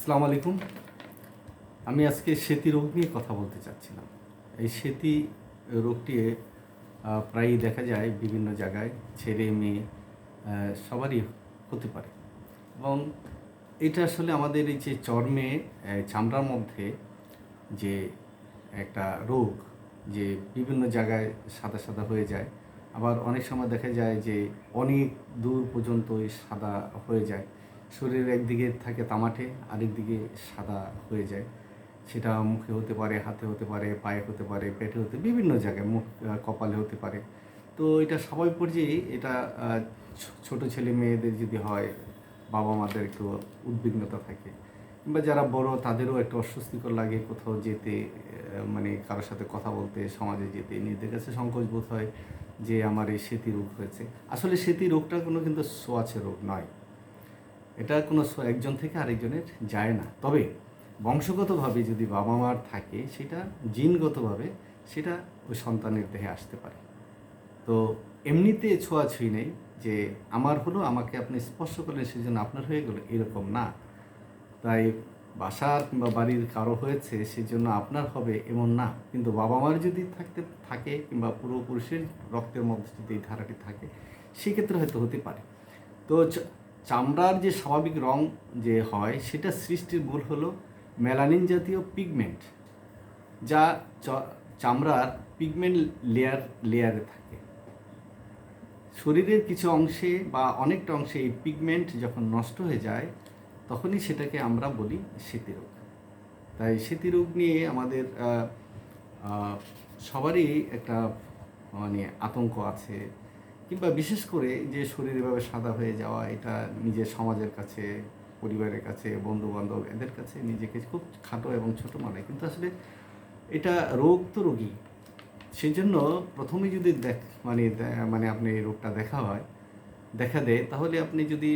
আসসালামু আলাইকুম। আমি আজকে সেতি রোগ নিয়ে কথা বলতে চাচ্ছিলাম। এই সেতি রোগটি প্রায়ই দেখা যায় বিভিন্ন জায়গায়, ছেলে, মেয়ে সবারই হতে পারে। এবং এটা আসলে আমাদের এই যে চর্মে চামড়ার মধ্যে যে একটা রোগ যে বিভিন্ন জায়গায় সাদা সাদা হয়ে যায়, আবার অনেক সময় দেখা যায় যে অনেক দূর পর্যন্ত সাদা হয়ে যায়। শরীরের একদিকে থাকে তামাটে, আরেক দিকে সাদা হয়ে যায়। সেটা মুখে হতে পারে, হাতে হতে পারে, পায়ে হতে পারে, পেটে হতে, বিভিন্ন জায়গায় মুখ কপালে হতে পারে। তো এটা স্বাভাবিক পর্যায়ে এটা ছোট ছেলে মেয়েদের যদি হয়, বাবা মাদের একটু উদ্বিগ্নতা থাকে। কিংবা যারা বড়, তাদেরও একটা অস্বস্তিকর লাগে কোথাও যেতে মানে কারোর সাথে কথা বলতে, সমাজে যেতে। নিজেদের কাছে সংকোচ বোধ হয় যে, আমার এই সেতি রোগ হয়েছে। আসলে সেতি রোগটা কোনো কিন্তু সোয়াছে রোগ নয়। এটা কোনো একজন থেকে আরেকজনের যায় না। তবে বংশগতভাবে যদি বাবা মার থাকে, সেটা জিনগতভাবে সেটা ওই সন্তানের দেহে আসতে পারে। তো এমনিতে ছোঁয়াছুঁই নেই যে আমার হলো, আমাকে আপনি স্পর্শ করলেন সেজন্য আপনার হয়ে গেল, এরকম না। তাই বাসার কিংবা বাড়ির কারও হয়েছে, সেজন্য আপনার হবে এমন না। কিন্তু বাবা মার যদি থাকতে, থাকে কিংবা পূর্বপুরুষের রক্তের মধ্যে যদি এই ধারাটি থাকে, সেক্ষেত্রে হয়তো হতে পারে। তো চামড়ার যে স্বাভাবিক রং যে হয়, সেটা সৃষ্টির মূল হলো মেলানিন জাতীয় পিগমেন্ট যা চামড়ার পিগমেন্ট লেয়ার লেয়ারে থাকে। শরীরের কিছু অংশে বা অনেকটা অংশে এই পিগমেন্ট যখন নষ্ট হয়ে যায়, তখনই সেটাকে আমরা বলি স্মৃতি রোগ তাই স্মৃতি রোগ নিয়ে আমাদের সবারই একটা মানে আতঙ্ক আছে। কিংবা বিশেষ করে যে শরীর এভাবে সাদা হয়ে যাওয়া, এটা নিজের সমাজের কাছে, পরিবারের কাছে বন্ধু বান্ধব এদের কাছে নিজেকে খুব খাটো এবং ছোট মানে। কিন্তু আসলে এটা রোগ তো রোগী। সেই জন্য প্রথমে যদি দেখ মানে মানে আপনি এই রোগটা দেখা হয়, দেখা দেয়, তাহলে আপনি যদি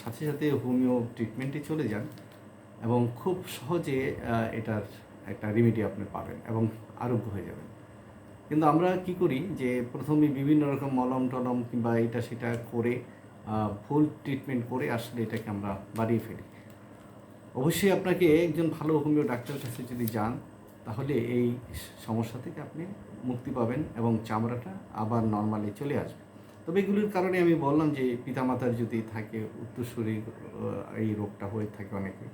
সাথে সাথে হোমিও ট্রিটমেন্টে চলে যান এবং খুব সহজে এটার একটা রেমেডি আপনি পাবেন এবং আরোগ্য হয়ে যাবেন। কিন্তু আমরা কি করি যে প্রথমে বিভিন্ন রকম মলম টলম কিংবা এটা সেটা করে ফুল ট্রিটমেন্ট করে আসলে এটাকে আমরা বাড়িয়ে ফেলি। অবশ্যই আপনাকে একজন ভালো হোমিও ডাক্তারের কাছে যদি যান, তাহলে এই সমস্যা থেকে আপনি মুক্তি পাবেন এবং চামড়াটা আবার নর্মালি চলে আসবে। তবে এগুলির কারণে আমি বললাম যে পিতামাতার যদি থাকে উত্তরসূরি এই রোগটা হয়ে থাকে অনেকে।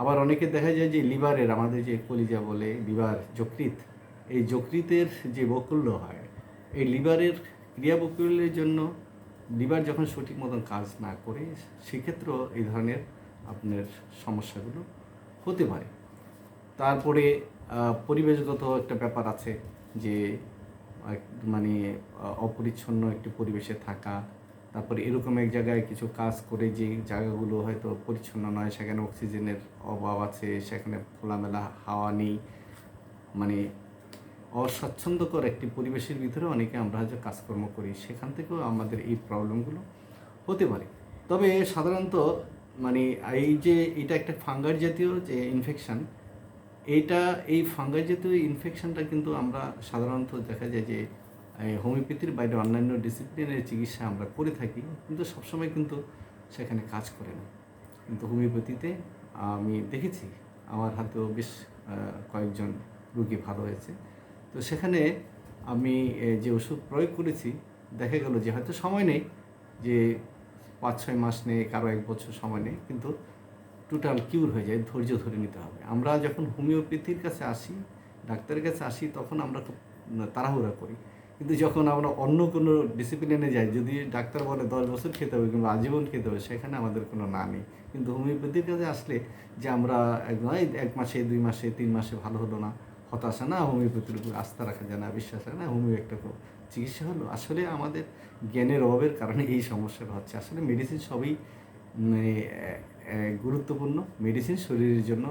আবার অনেকে দেখা যায় যে লিভারের, আমাদের যে কলিজা বলে লিভার যকৃত এই যকৃতের যে বকুল্য হয়, এই লিভারের ক্রিয়া বকুল্যের জন্য লিভার যখন সঠিক মতন কাজ না করে, সেক্ষেত্রেও এই ধরনের আপনার সমস্যাগুলো হতে পারে। তারপরে পরিবেশগত একটা ব্যাপার আছে যে মানে অপরিচ্ছন্ন একটি পরিবেশে থাকা, তারপরে এরকম এক জায়গায় কিছু কাজ করে যে জায়গাগুলো হয়তো পরিচ্ছন্ন নয়, সেখানে অক্সিজেনের অভাব আছে, সেখানে খোলামেলা হাওয়া নেই মানে অস্বচ্ছন্দকর একটি পরিবেশের ভিতরে অনেকে আমরা হয়তো কাজকর্ম করি, সেখান থেকেও আমাদের এই প্রবলেমগুলো হতে পারে। তবে সাধারণত মানে এই যে এটা একটা ফাঙ্গার জাতীয় যে ইনফেকশান এইটা এই ফাঙ্গাস জাতীয় ইনফেকশানটা কিন্তু আমরা সাধারণত দেখা যায় যে হোমিওপ্যাথির বাইরে অন্যান্য ডিসিপ্লিনের চিকিৎসা আমরা করে থাকি, কিন্তু সবসময় কিন্তু সেখানে কাজ করে না। কিন্তু হোমিওপ্যাথিতে আমি দেখেছি, আমার হাতেও বেশ কয়েকজন রুগী ভালো হয়েছে। তো সেখানে আমি যে ওষুধ প্রয়োগ করেছি, দেখা গেল যে হয়তো সময় নেই, যে পাঁচ ছয় মাস নেই, কারও এক বছর সময় নেই, কিন্তু টোটাল কিউর হয়ে যায়, ধৈর্য ধরে নিতে হবে। আমরা যখন হোমিওপ্যাথির কাছে আসি, ডাক্তারের কাছে আসি, তখন আমরা খুব তাড়াহুড়া করি। কিন্তু যখন আমরা অন্য কোনো ডিসিপ্লিনে যাই, যদি ডাক্তার বলে দশ বছর খেতে হবে কিংবা আজীবন খেতে হবে, সেখানে আমাদের কোনো না নেই। কিন্তু হোমিওপ্যাথির কাছে আসলে যে আমরা এক মাসে, দুই মাসে, তিন মাসে ভালো হলো না। হতাশা না হোমিওপ্যাথির উপর আস্থা রাখা যায় না বিশ্বাস রাখা না হোমিও একটা চিকিৎসা হলো। আসলে আমাদের জ্ঞানের অভাবের কারণে এই সমস্যাটা হচ্ছে। আসলে মেডিসিন সবই মানে, গুরুত্বপূর্ণ। মেডিসিন শরীরের জন্য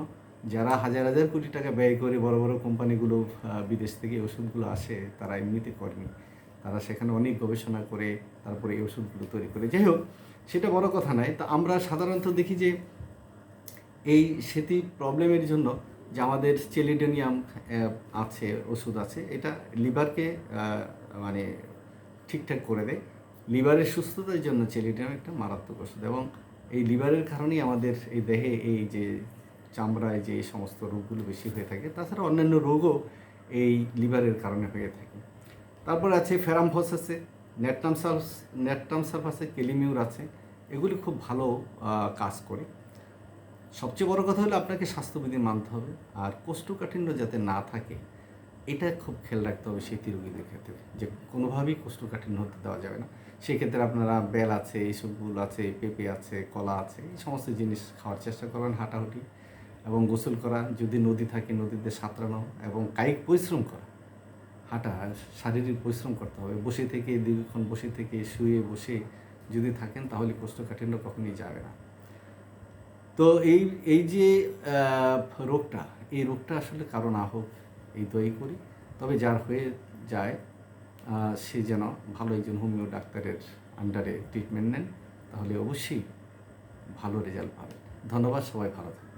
যারা হাজার হাজার কোটি টাকা ব্যয় করে বড় বড় কোম্পানিগুলো বিদেশ থেকে ওষুধগুলো আসে তারা এমনিতে করেনি তারা সেখানে অনেক গবেষণা করে তারপরে এই ওষুধগুলো তৈরি করে। যাই হোক সেটা বড় কথা নয়। তা আমরা সাধারণত দেখি যে এই সেতি প্রবলেমের জন্য যে আমাদের চেলিডোনিয়াম আছে, ওষুধ আছে, এটা লিভারকে মানে ঠিকঠাক করে দেয়। লিভারের সুস্থতার জন্য চেলিডোনিয়াম একটা মারাত্মক ওষুধ এবং এই লিভারের কারণেই আমাদের এই দেহে এই যে চামড়ায় যে সমস্ত রোগগুলো বেশি হয়ে থাকে, তাছাড়া অন্যান্য রোগও এই লিভারের কারণে হয়ে থাকে। তারপর আছে ফেরামফস আছে নেটটাম সালস আছে, কেলিমিউর আছে, এগুলি খুব ভালো কাজ করে। সবচেয়ে বড় কথা হলো আপনাকে স্বাস্থ্যবিধি মানতে হবে। আর কোষ্ঠকাঠিন্য যাতে না থাকে, এটা খুব খেয়াল রাখতে হবে সেতী রোগীদের ক্ষেত্রে। যে কোনোভাবেই কোষ্ঠকাঠিন্য হতে দেওয়া যাবে না। সেক্ষেত্রে আপনারা বেল আছে এইসবগুলো আছে, পেঁপে আছে, কলা আছে, এই সমস্ত জিনিস খাওয়ার চেষ্টা করবেন হাঁটাহুটি এবং গোসল করা। যদি নদী থাকে, নদীতে সাঁতরানো এবং কায়িক পরিশ্রম করা। হাঁটা, শারীরিক পরিশ্রম করতে হবে। বসে থেকে, দীর্ঘক্ষণ বসে থেকে, শুয়ে বসে যদি থাকেন তাহলে কোষ্ঠকাঠিন্য কখনই যাবে না। তো এই এই যে রোগটা, এই রোগটা আসলে কারও না হোক, এই দই করি। তবে যার হয়ে যায় সে যেন ভালো একজন হোমিও ডাক্তারের আন্ডারে ট্রিটমেন্ট নেন, তাহলে অবশ্যই ভালো রেজাল্ট পাবেন। ধন্যবাদ, সবাই ভালো থাকবেন।